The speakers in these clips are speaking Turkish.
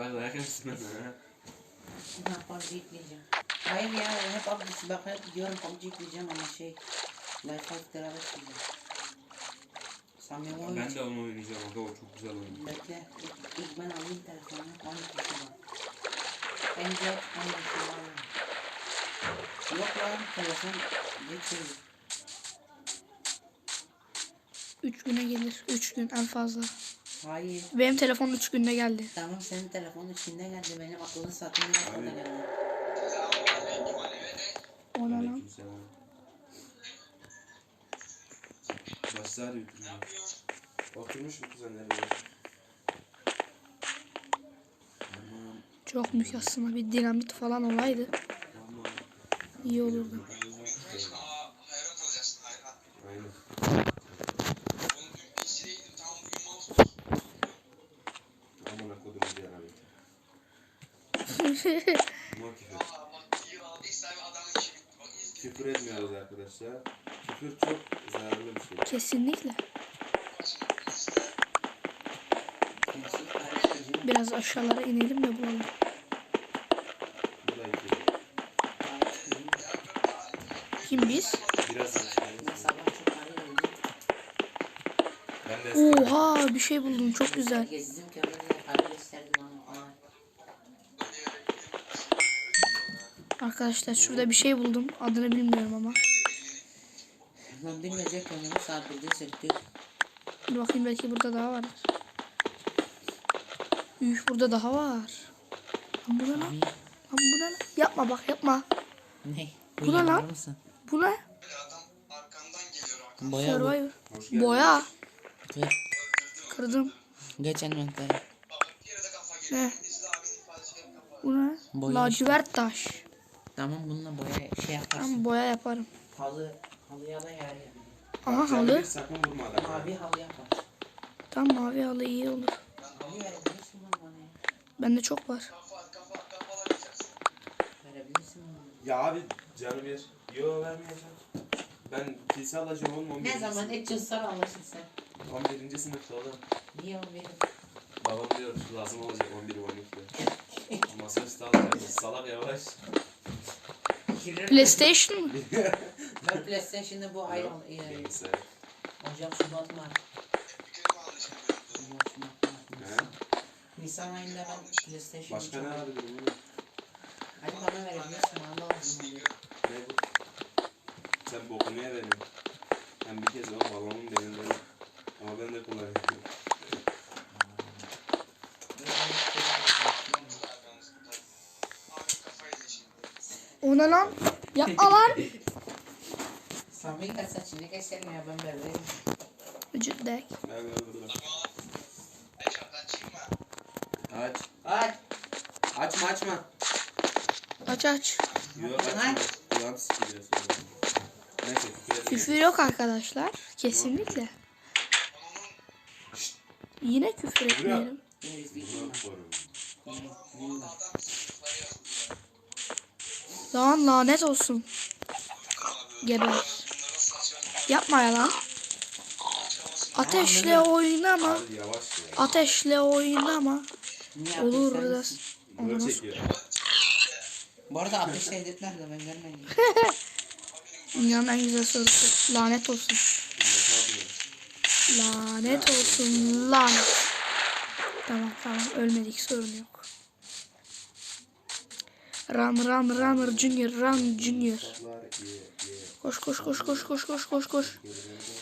Bak dayak. Ben PUBG yükleyeceğim. Hayır ya hep PUBG bak hep diyorum PUBG yükleyeceğim ama şey Life of Terror yükleyeceğim. Samimi oyun. Ben de onu oynayacağım aga o çok güzel oyun. Bekle. İlk, ilk ben alayım telefonu. 12 kilo. Bence 12 kilo alayım. Yok lan telefon geçiyor. 3 güne gelir. 3 gün en fazla. Hayır. Benim telefon 3 günde geldi. Tamam senin telefonun içinde geldi. Benim akıllı saatimin içinde geldi. O ne lan? Aleykümselam. Başlar yutmuyor. Oturmuş mu kuzenleri? Çok aslında bir dinamit falan olaydı. İyi olurdu. Aa, hayran kalacaksın hayran. Aynen. Oğlum dün PC'ye gittim tamam bugün mouse var. Aman akodum bir ara bekle. Ama küfür. Valla bak iyi valla. İşte abi adamın işi bitti. Bak izle. Küfür etmiyoruz arkadaşlar. Küfür çok zararlı bir şey. Kesinlikle. Biraz aşağılara inelim de bulalım. Kim biz? Oha bir şey buldum çok güzel. Arkadaşlar şurada bir şey buldum. Adını bilmiyorum ama. Lan bilmeyecek kömürü sabirde söktük. Dur bakayım belki burada daha vardır. Üf burada daha var. Lan bu ne lan? Lan bu ne lan? Yapma bak yapma. Ne? Bu ne lan? Bu ne? Böyle adam arkandan geliyor arkandan. Boya bu. Boya. Kır. Kırdım. Geç geliyor. Ne? Bu ne? Boya Lacivert taş. Tamam bununla boya şey yaparsın. Tamam boya yaparım. Halı, halıya da yer yani. Aha halı. bir sakın vurma adamı. Mavi halı yapar. Tam mavi halı iyi olur. Halı verebilirsin lan bana ya. Bende çok var. Verebilirsin bana. Ya abi canı bir. Yo vermeyeceğim. Ben kilise alacağım oğlum 11. Ne zaman Edges'lar alırsın sen? 11. sınıfta oğlum. Niye o benim? Babam diyor lazım olacak 11 12'de. Masaüstü alacağız. Salak yavaş. PlayStation? Ben PlayStation'da bu ay al. Bilgisayar. Ocak, Şubat, Mart. Ocak, Şubat? Nisan ayında ben PlayStation Başka ne vardı benim? Hadi bana verebilirsin. Allah lazım. Ne bu? Sen bokunu ye benim. Ben bir kez o babamın denildi. Ama ben de kullanıyorum. O ne lan? Yapma lan. Sami kaç saçını keserim ya ben bebeğim. Vücut dek. Aç. Aç. Açma açma. Aç aç. Yok açma. Kulağım sikiliyor sonra. Neyse küfür etmeyin. Küfür yok arkadaşlar. Kesinlikle. Yine küfür etmeyelim. Biz bir Bunu korum. Lan lanet olsun. Geber. Yapma ya lan. Ateşle oynama. Ateşle oynama. Olur sen- Bunu çekiyor. Bu arada ateş edip nerede ben görmedim. Dünyanın en güzel sorusu. Lanet olsun. Lanet olsun. Lanet. Tamam tamam ölmedik sorun yok. Run run runner junior run junior. Koş koş koş koş koş koş koş koş.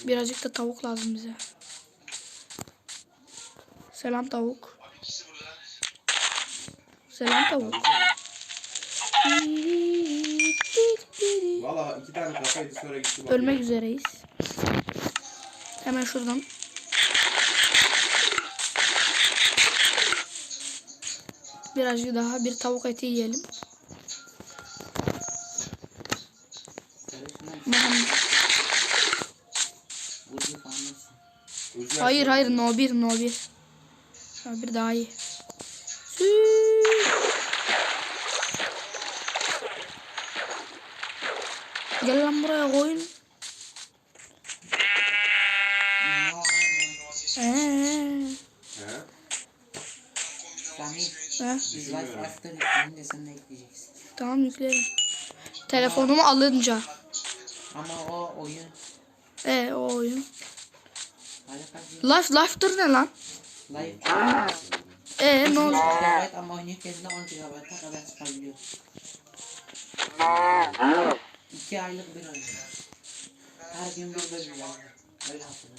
Birazcık da tavuk lazım bize. Selam tavuk. Selam tavuk. Valla iki tane kafaydı sonra gitti. Ölmek üzereyiz. Hemen şuradan. Birazcık daha bir tavuk eti yiyelim. Hayır açma. hayır no 1 no 1. No 1 daha iyi. Gel lan buraya koyun. Ee. Tamam yüklerim. Telefonumu alınca. Ama o oyun E o oyun. Life Life'dır ne lan? Life E ne oldu? GB ama oynarken de 10 GB'a kadar çıkabiliyor. 2 aylık bir oyun. Her gün bir bölüm var. Öyle hatırlıyorum.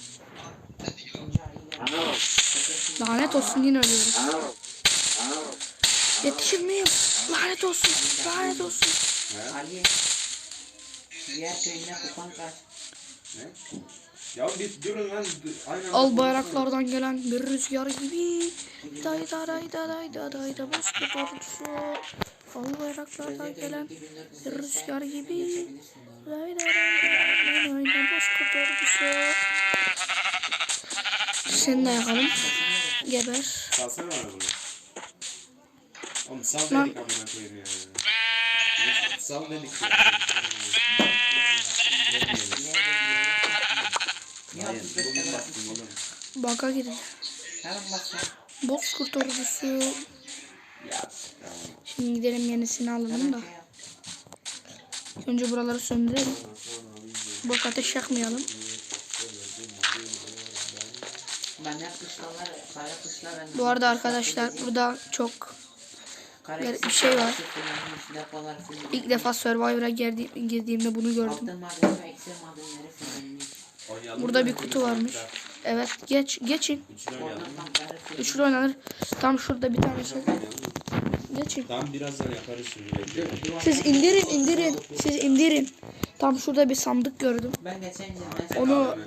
Lanet olsun yine ölüyoruz. Yetişir miyim? Lanet olsun. Lanet olsun. Ali. Diğer köyüne kupan kaç. Ya bir durun lan. Aynı anda Al bayraklardan gelen bir rüzgar gibi. Day da day da day da day da bozkurt ordusu. Al bayraklardan gelen bir rüzgar gibi. Day da day da day da bozkurt ordusu. Seni de yakalım. Geber. Salsana bana bunu. Oğlum sal dedik amına koyayım ya. Sal dedik ya. Hayır, 35 bugün baktım oğlum. Baka. Bozkurt ordusu. Ya. Şimdi gidelim yenisini alalım da. Şey. Önce buraları söndürelim. Boş ateş yakmayalım. Bu arada arkadaşlar burada çok garip bir şey var. İlk defa Survivor'a girdi- girdiğimde bunu gördüm. Burada mı? bir kutu varmış. Evet geç geçin. Üçlü oynanır. Tam şurada bir tane şey. Geçin. Tamam birazdan yaparız şimdi. Siz indirin indirin. Siz indirin. Tam şurada bir sandık gördüm. Ben geçen Onu-.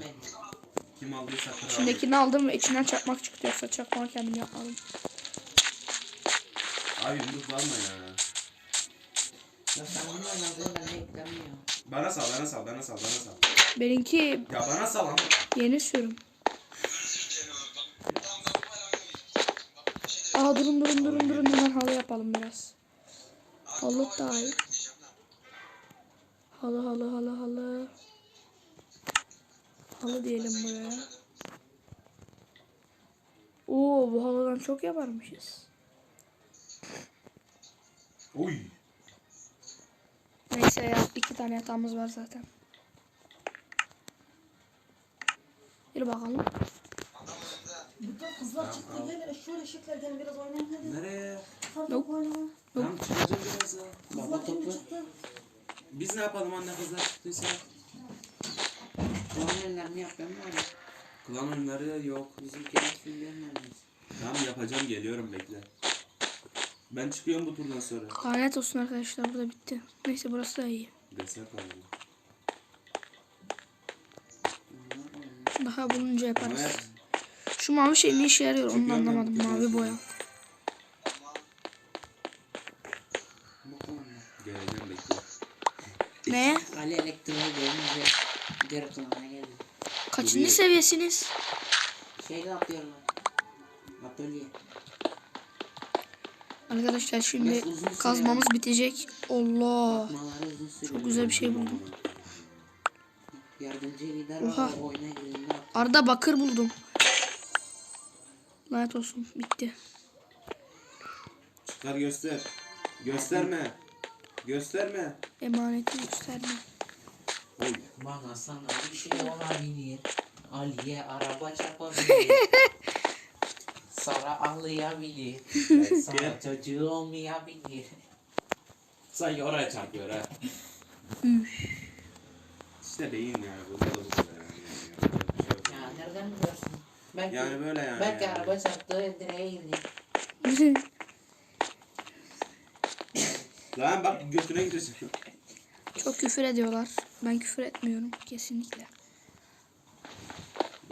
Kim aldıysa. İçindekini aldım ve içinden çakmak çıktı. Yoksa çakmağı kendim yapmadım. Abi yumruk varma ya. Ya sen bunu oynadın ben de yüklemiyor. Bana sal bana sal bana sal bana sal. Benimki Ya bana sal ama. yeni sürüm. Aa durun durun durun durun hemen halı yapalım biraz. Halı daha iyi. Halı halı halı halı. Halı diyelim buraya. Oo bu halıdan çok yaparmışız. Oy. Neyse ya iki tane yatağımız var zaten. Yürü bakalım. Bütün kızlar çıktı gelin şöyle gelin biraz oynayın hadi. Nereye? Oynama. Tamam çıkacağım biraz ya. Şimdi çıktı. Biz ne yapalım anne kızlar çıktıysa? Onun ellerini yapıyorum var ya. Klan oyunları yok. Bizimkiler filmlerin elimiz. Tamam yapacağım geliyorum bekle. Ben çıkıyorum bu turdan sonra. Lanet olsun arkadaşlar burada bitti. Neyse burası da iyi. Destek alalım. Daha bulunca yaparız. Evet. Şu mavi şey ne işe yarıyor onu da anlamadım. Mavi boya. Bu. Geleceğim bekle. Ne? Ali elektriğe gelince geri kulağına geldi. Kaçıncı seviyesiniz? Şeyde atlıyorum. Atölye. Arkadaşlar şimdi kazmamız bitecek. Allah. Çok güzel bir şey buldum. Oha. Arda bakır buldum. Lanet olsun bitti. Çıkar göster. Gösterme. Gösterme. Emaneti gösterme. Oy. Bana sana bir şey olabilir. Ali'ye araba çarpabilir. Sara ağlayabilir. Sana çocuğu olmayabilir. Sanki oraya çarpıyor ha. işte beyin yani. Bu da bu kadar yani. Şey. Ya nereden biliyorsun? Belki, Yani böyle yani. belki yani. araba çarptı direğe girdi. Lan bak götüne girecek. Çok küfür ediyorlar. Ben küfür etmiyorum kesinlikle. Bana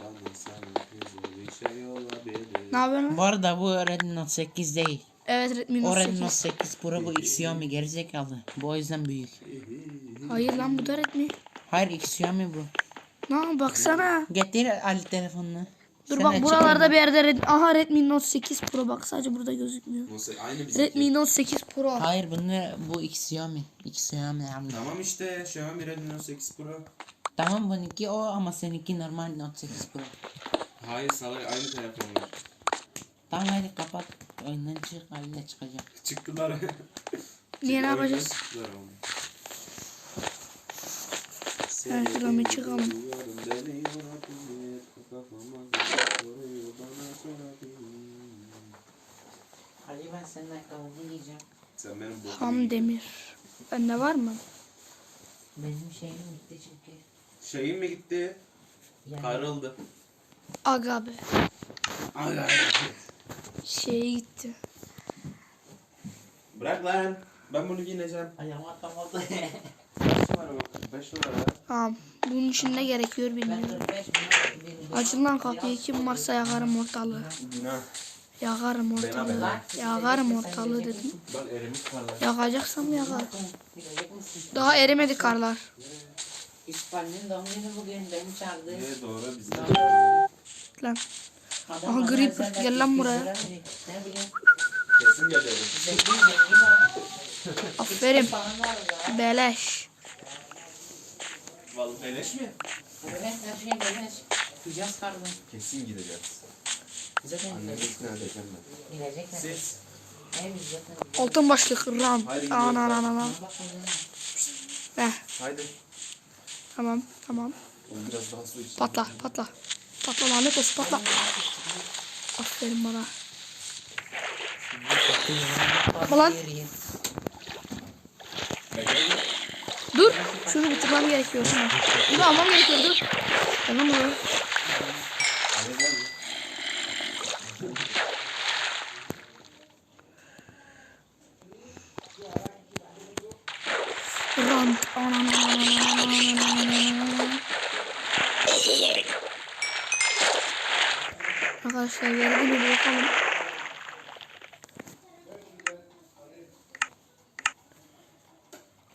sana kızı bir şey olabilir. Ne yapıyorsun? Bu arada bu Redmi Note 8 değil. Evet Redmi O Note Redmi Note 8. 8 Pro bu Xiaomi gerizekalı. Bu o yüzden büyük. Hayır lan bu da Redmi. Hayır Xiaomi bu. Na baksana. Getir Ali telefonunu. Dur Sen bak buralarda bir yerde Redmi. Aha Redmi Note 8 Pro bak sadece burada gözükmüyor. Nasıl? Aynı. Redmi Note 8 Pro. Hayır bunu bu Xiaomi. Xiaomi. Tamam işte Xiaomi Redmi Note 8 Pro. Tamam bununki o ama seninki normal Note 8 Pro. Hayır salak aynı telefonlar. Tamam hadi kapat. Oyundan çık haline çıkacağım. Çıktılar. Niye ne yapacağız? çıktılar ama. Her bir çıkalım. Ali ben senin ayakkabını giyeceğim. Sen benim bokumu Ham demir. Bende var mı? Benim şeyim bitti çünkü. Şeyin mi gitti? Yani Karıldı. Aga be. Ay. Şeye gitti. Bırak lan. Ben bunu giyineceğim. ayağım atamadı. Kaç numara bu? 5 numara. Tamam. Bunun için ne gerekiyor bilmiyorum. 45 bin. Acından kalkıyor kim varsa yakarım ortalığı. Günah. Yakarım ortalığı. Yakarım ortalığı dedim. Bak erimiş var lan. Yakacaksam yakar. Daha erimedi karlar. İspanya'nın doğum günü bugün beni çağırdı. Ne doğru bizim. Lan. Adam Aha, özel gel lan 200 buraya. verecek. Ne bileyim. Kesin geliyorum. Zengin zengin o. Aferin. Beleş. Vallahi beleş mi? Evet her şey beleş. Gideceğiz kardım. Kesin gideceğiz. Zaten Annemi ikna edeceğim ben. Gidecekler. Siz. Hem zaten. Altın başlık ram. Ana ana ana. Heh, Haydi. Tamam tamam. Patla patla. Patla lanet olsun patla. Aferin bana. Yürüyün. Dur. Şunu bitirmem gerekiyor. Bunu almam gerekiyor dur. Tamam mı? Hadi gel. Ram. Ana ana ana ana ana ana ana. Arkadaşlar geri bir bakalım.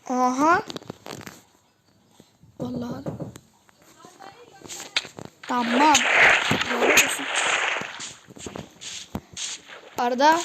Aha. Vallahi. Tamam. Doğru. Arda.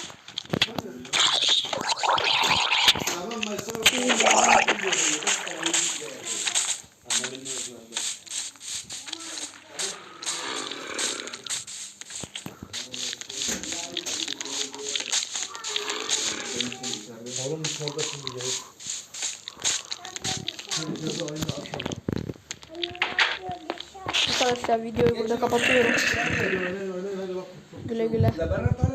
Arkadaşlar videoyu burada kapatıyorum. Güle güle.